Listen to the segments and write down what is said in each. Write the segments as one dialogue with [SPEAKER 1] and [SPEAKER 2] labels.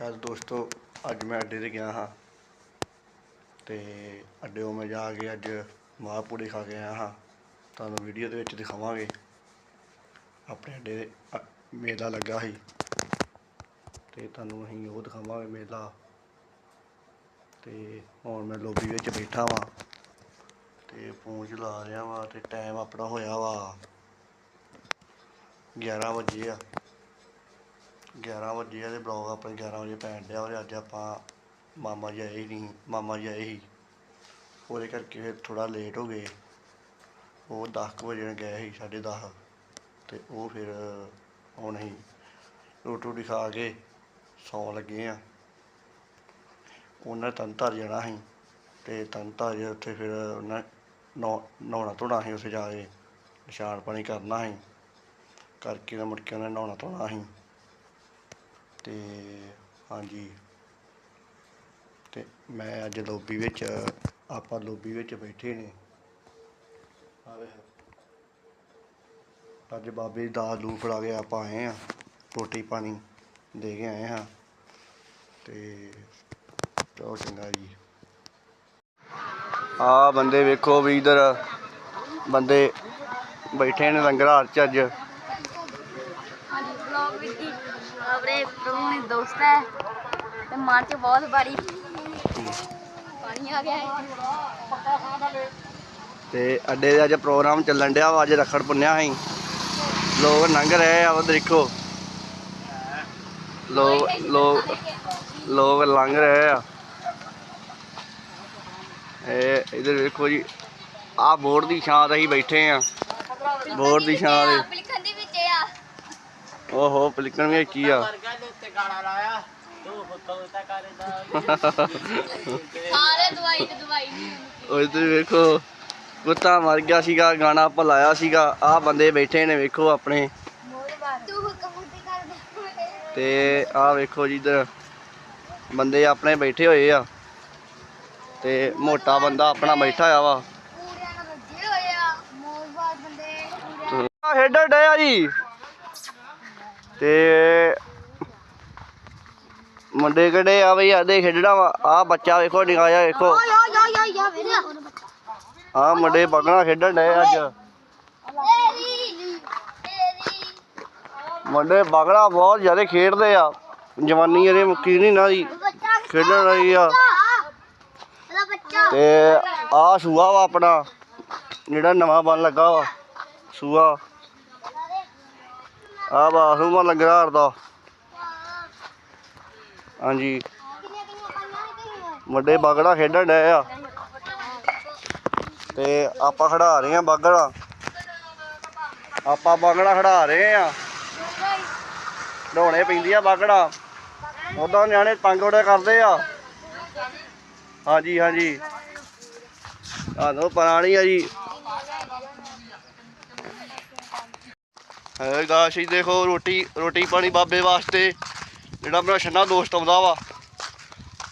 [SPEAKER 1] ਹੈਲ ਦੋਸਤੋ, ਅੱਜ ਮੈਂ ਅੱਡੇ ਤੇ ਗਿਆ ਹਾਂ ਤੇ ਅੱਡੇੋਂ ਮੈਂ ਜਾ ਕੇ ਅੱਜ ਮਾਹ ਪੂੜੇ ਖਾ ਕੇ ਆਇਆ ਹਾਂ। ਤੁਹਾਨੂੰ ਵੀਡੀਓ ਦੇ ਵਿੱਚ ਦਿਖਾਵਾਂਗੇ। ਆਪਣੇ ਅੱਡੇ ਦੇ ਮੇਲਾ ਲੱਗਾ ਸੀ ਤੇ ਤੁਹਾਨੂੰ ਅਸੀਂ ਉਹ ਦਿਖਾਵਾਂਗੇ ਮੇਲਾ। ਤੇ ਹੁਣ ਮੈਂ ਲੋਬੀ ਵਿੱਚ ਬੈਠਾ ਵਾਂ ਤੇ ਫੋਨ ਚਲਾ ਰਿਹਾ ਵਾਂ ਤੇ ਟਾਈਮ ਆਪਣਾ ਹੋਇਆ ਵਾ 11 ਵਜੇ ਆ। 11 ਵਜੇ ਆ ਤੇ ਬਲੌਗ ਆਪਣੇ 11 ਵਜੇ ਪੈਣ ਡਿਆ ਔਰ ਅੱਜ ਆਪਾਂ ਮਾਮਾ ਜੀ ਆਏ ਹੀ ਨਹੀਂ, ਮਾਮਾ ਜੀ ਆਏ ਸੀ। ਉਹਦੇ ਕਰਕੇ ਫਿਰ ਥੋੜ੍ਹਾ ਲੇਟ ਹੋ ਗਏ। ਉਹ ਦਸ ਕੁ ਵਜੇ ਗਏ ਸੀ, ਸਾਢੇ ਦਸ। ਅਤੇ ਉਹ ਫਿਰ ਹੁਣ ਅਸੀਂ ਰੋਟੀ ਰੂਟੀ ਖਾ ਕੇ ਸੌਣ ਲੱਗੇ ਆ ਉਹਨਾਂ ਤਨ ਧਰ ਜਾਣਾ ਸੀ ਅਤੇ ਤਨ ਧਰ ਜੇ ਉੱਥੇ ਫਿਰ ਉਹਨਾਂ ਨੌ- ਨਹਾਉਣਾ ਧੋਣਾ ਸੀ ਉੱਥੇ ਜਾ ਕੇ, ਨਿਸ਼ਾਨ ਪਾਣੀ ਕਰਨਾ ਸੀ। ਕਰਕੇ ਨਾ ਮੁੜ ਕੇ ਉਹਨੇ ਨਹਾਉਣਾ ਧੋਣਾ ਸੀ। ਤੇ ਹਾਂਜੀ। ਤੇ ਮੈਂ ਅੱਜ ਲੋਬੀ ਵਿੱਚ, ਆਪਾਂ ਲੋਬੀ ਵਿੱਚ ਬੈਠੇ ਨੇ। ਆ ਅੱਜ ਬਾਬੇ ਦੀ ਦਾਲ ਦੂਲ ਫੜਾ ਕੇ ਆਪਾਂ ਆਏ ਆ ਰੋਟੀ ਪਾਣੀ ਦੇ ਕੇ ਆਏ ਹਾਂ। ਤੇ ਚਲੋ ਚੰਗਾ ਜੀ। ਆ ਬੰਦੇ ਵੇਖੋ ਵੀ ਇਧਰ ਬੰਦੇ ਬੈਠੇ ਨੇ ਲੰਗਰ ਹਾਲ ਚ ਅੱਜ।
[SPEAKER 2] ਹਾਂਜੀ ਵਲੌਗ ਵਿੱਚ ਹੀ ਪ੍ਰਭੂ ਨੇ ਦੋਸਤ ਹੈ ਤੇ ਮਨ ਚ ਬਹੁਤ ਬਾਰੀ ਪਾਣੀ ਆ ਗਿਆ ਹੈ।
[SPEAKER 1] ਤੇ ਅੱਡੇ ਦੇ ਅੱਜ ਪ੍ਰੋਗਰਾਮ ਚੱਲਣ ਡਿਆ ਵਾ, ਅੱਜ ਰਖੜ ਪੁੰਨਿਆ ਸੀ ਲੋਕ ਲੰਘ ਰਹੇ ਆ ਉਹ ਦੇਖੋ। ਲੋਕ ਲੋਕ ਲੋਕ ਲੰਘ ਰਹੇ ਆ। ਇਹ ਇਧਰ ਵੇਖੋ ਜੀ, ਆਹ ਬੋਰਡ ਦੀ ਛਾਂ ਤੇ ਅਸੀਂ ਬੈਠੇ ਆ। ਬੋਰਡ ਦੀ ਛਾਂ ਦੇ ਓਹੋ ਪਲਿਕਣ ਵੀ ਕੀ ਆ
[SPEAKER 2] ਸਾਰੇ ਦਵਾਈ ਤੇ ਦਵਾਈ ਨਹੀਂ
[SPEAKER 1] ਉਹ ਇਧਰ ਵੇਖੋ ਕੁੱਤਾ ਮਰ ਗਿਆ ਸੀਗਾ ਗਾਣਾ ਆਪਾਂ ਲਾਇਆ ਸੀਗਾ। ਆਹ ਬੰਦੇ ਬੈਠੇ ਨੇ ਵੇਖੋ ਆਪਣੇ।
[SPEAKER 2] ਤੂੰ
[SPEAKER 1] ਆਹ ਵੇਖੋ ਜੀ ਇੱਧਰ ਬੰਦੇ ਆਪਣੇ ਬੈਠੇ ਹੋਏ ਆ। ਤੇ ਮੋਟਾ ਬੰਦਾ ਆਪਣਾ ਬੈਠਾ ਵਾ।
[SPEAKER 2] ਆ।
[SPEAKER 1] ਆ ਖੇਡਣ ਡੇ ਆ ਜੀ। ਤੇ ਮੁੰਡੇ ਕਿਹੜੇ ਆ ਬਈ? ਆਦੇ ਖੇਡਣਾ ਵਾ ਆ ਬੱਚਾ ਵੇਖੋ ਨਿਕਾ ਵੇਖੋ।
[SPEAKER 2] ਯਾ
[SPEAKER 1] ਆ ਮੁੰਡੇ ਬਗਣਾ ਖੇਡਣ ਡਏ ਅੱਜ। ਮੁੰਡੇ ਬਗੜਾ ਬਹੁਤ ਜ਼ਿਆਦਾ ਖੇਡਦੇ ਆ। ਜਵਾਨੀ ਇਹਦੇ ਮੁੱਕੀ ਨਹੀਂ ਨਾ ਦੀ। ਖੇਡਣ ਰਹੀ ਆ।
[SPEAKER 2] ਇਹਦਾ ਬੱਚਾ
[SPEAKER 1] ਤੇ ਆ ਸੂਆ ਵਾ ਆਪਣਾ, ਜਿਹੜਾ ਨਵਾਂ ਬਣ ਲੱਗਾ ਵਾ, ਸੂਆ। ਆ ਬਾਥਰੂਮ ਲੱਗਾ ਹਰਦਾ ਹਾਂਜੀ।
[SPEAKER 2] ਕਿੰਨੀਆਂ ਕਿੰਨੀਆਂ
[SPEAKER 1] ਵੱਡੇ ਬਾਗੜਾ ਖੇਡਣ ਡਏ ਆ। ਤੇ ਆਪਾਂ ਖੜਾ ਰਹੇ ਆ ਬਾਗੜਾ। ਆਪਾਂ ਬਾਗੜਾ ਖੜਾ ਰਹੇ ਆ। ਢੋਣੇ ਪੈਂਦੀ ਆ ਬਾਗੜਾ। ਉਦਾਂ ਨਿਆਣੇ ਤੰਗ ਉੜੇ ਕਰਦੇ ਆ। ਹਾਂਜੀ ਹਾਂਜੀ। ਤੁਹਾਨੂੰ ਪੁਰਾਣੀ ਆ ਜੀ। ਹੈ ਗਾਸ਼ ਦੇਖੋ, ਰੋਟੀ ਰੋਟੀ ਪਾਣੀ ਬਾਬੇ ਵਾਸਤੇ। ਜਿਹੜਾ ਮੇਰਾ ਛੰਨਾ ਦੋਸਤ ਆਉਂਦਾ ਵਾ,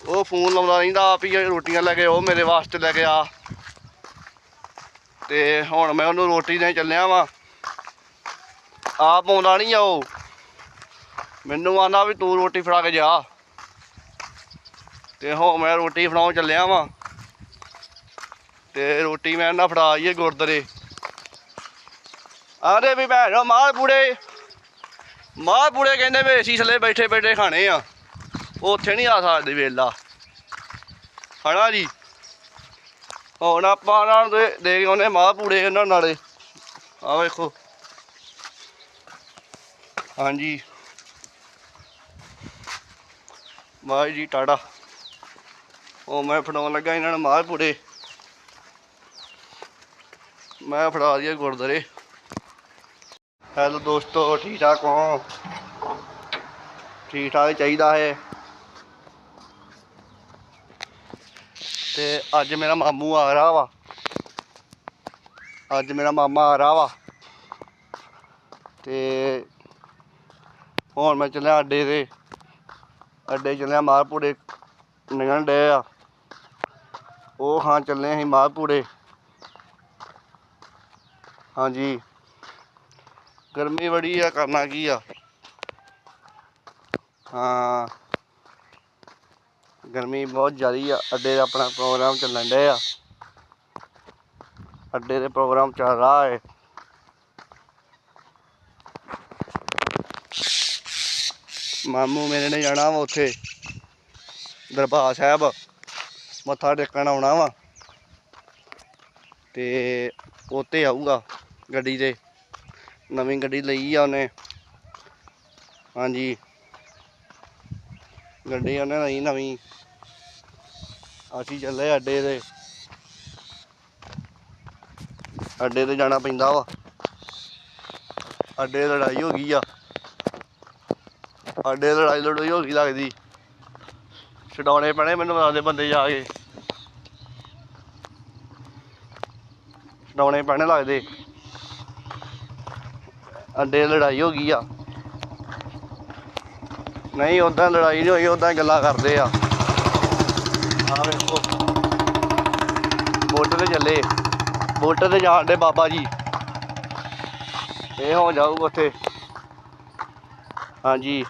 [SPEAKER 1] ਉਹ ਫੋਨ ਲਾਉਂਦਾ ਰਹਿੰਦਾ, ਵੀ ਰੋਟੀਆਂ ਲੈ ਕੇ ਉਹ ਮੇਰੇ ਵਾਸਤੇ ਲੈ ਕੇ ਆ। ਤੇ ਹੁਣ ਮੈਂ ਉਹਨੂੰ ਰੋਟੀ ਦੇਣ ਚੱਲਿਆ ਵਾਂ। ਆਪ ਆਉਂਦਾ ਨਹੀਂ ਆ ਉਹ। ਮੈਨੂੰ ਆਂਦਾ ਵੀ ਤੂੰ ਰੋਟੀ ਫੜਾ ਕੇ ਜਾ। ਤੇ ਹੁਣ ਮੈਂ ਰੋਟੀ ਫੜਾਉਣ ਚੱਲਿਆ ਵਾਂ। ਤੇ ਰੋਟੀ ਮੈਂ ਨਾ ਫੜਾ ਆਈਏ ਗੁਰਦੁਆਰੇ। ਆਰੇ ਵੀ ਭੈਣੋ ਮਾਲ ਪੂੜੇ ਮਾਲ ਪੂੜੇ ਕਹਿੰਦੇ ਵੀ ਅਸੀਂ ਥੱਲੇ ਬੈਠੇ ਬੈਠੇ ਖਾਣੇ ਆ। ਉਹ ਉੱਥੇ ਨਹੀਂ ਆ ਸਕਦੇ ਵੇਲਾ। ਹਣਾ ਜੀ? ਹੁਣ ਆਪਾਂ ਨਾਲ ਦੇ ਦੇ ਕੇ ਉਹਨੇ ਮਾਹ ਪੂੜੇ ਇਹਨਾਂ ਨਾਲੇ। ਆ ਵੇਖੋ। ਹਾਂਜੀ। ਮਾਹ ਜੀ ਟਾੜਾ। ਉਹ ਮੈਂ ਫੜਾਉਣ ਲੱਗਾ ਇਹਨਾਂ ਨੂੰ ਮਾਹ ਪੂੜੇ। ਮੈਂ ਫੜਾ ਦਿਆ ਗੁਰਦੁਆਰੇ। ਹੈਲੋ ਦੋਸਤੋ ਠੀਕ ਠਾਕ ਹੋ? ਠੀਕ ਠਾਕ ਚਾਹੀਦਾ ਹੈ। ਤੇ ਅੱਜ ਮੇਰਾ ਮਾਮੂ ਆ ਰਿਹਾ ਵਾ। ਅੱਜ ਮੇਰਾ ਮਾਮਾ ਆ ਰਿਹਾ ਵਾ। ਤੇ ਹੁਣ ਮੈਂ ਚੱਲਿਆ ਅੱਡੇ ਤੇ। ਅੱਡੇ ਚੱਲਿਆ ਮਾਲਪੂੜੇ ਨਿਕਲਣ ਡੇ ਆ। ਉਹ ਹਾਂ ਚੱਲੇ ਅਸੀਂ ਮਾਲਪੂੜੇ। ਹਾਂਜੀ। ਗਰਮੀ ਬੜੀ ਆ, ਕਰਨਾ ਕੀ ਆ? ਹਾਂ। ਗਰਮੀ ਬਹੁਤ ਜ਼ਿਆਦੀ ਆ, ਅੱਡੇ ਦਾ ਆਪਣਾ ਪ੍ਰੋਗਰਾਮ ਚੱਲਣ ਡਿਆ ਆ। ਅੱਡੇ ਦੇ ਪ੍ਰੋਗਰਾਮ ਚੱਲ ਰਿਹਾ ਹੈ ਮਾਮੂ ਮੇਰੇ ਨੇ ਜਾਣਾ ਵਾ ਉੱਥੇ, ਦਰਬਾਰ ਸਾਹਿਬ। ਮੱਥਾ ਟੇਕਣ ਆਉਣਾ ਵਾ। ਤੇ ਉੱਤੇ ਆਊਗਾ ਗੱਡੀ ਤੇ। ਨਵੀਂ ਗੱਡੀ ਲਈ ਆ ਉਹਨੇ। ਹਾਂਜੀ। ਗੱਡੀ ਉਹਨੇ ਲਈ ਨਵੀਂ। ਅਸੀਂ ਚੱਲੇ ਅੱਡੇ ਦੇ ਅੱਡੇ ਤੇ ਜਾਣਾ ਪੈਂਦਾ ਵਾ। ਅੱਡੇ ਲੜਾਈ ਹੋ ਗਈ ਆ। ਅੱਡੇ ਤੇ ਲੜਾਈ ਲੜੋਈ ਹੋ ਗਈ ਲੱਗਦੀ। ਛਡਾਉਣੇ ਪੈਣੇ ਮੈਨੂੰ ਦੱਸਦੇ ਬੰਦੇ ਜਾ ਕੇ। ਛਡਾਉਣੇ ਪੈਣੇ ਲੱਗਦੇ। ਅੱਡੇ ਲੜਾਈ ਹੋ ਗਈ ਆ। ਨਹੀਂ ਉਦਾਂ ਲੜਾਈ ਨਹੀਂ ਹੋਈ ਉਦਾਂ ਗੱਲਾਂ ਕਰਦੇ ਆ। ਆ ਵੇਖੋ। ਬੋਟ ਤੇ ਚੱਲੇ। ਬੋਟ ਤੇ ਜਾਣ ਦੇ ਬਾਬਾ ਜੀ। ਇਹ ਹੋ ਜਾਊਗਾ ਉੱਥੇ। ਹਾਂਜੀ।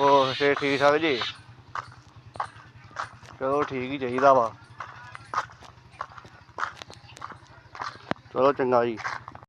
[SPEAKER 1] ਹੋਰ, ਫੇਰ ਠੀਕ ਠਾਕ ਜੀ? ਚਲੋ, ਠੀਕ ਹੀ ਚਾਹੀਦਾ ਵਾ। ਚਲੋ, ਚੰਗਾ ਜੀ।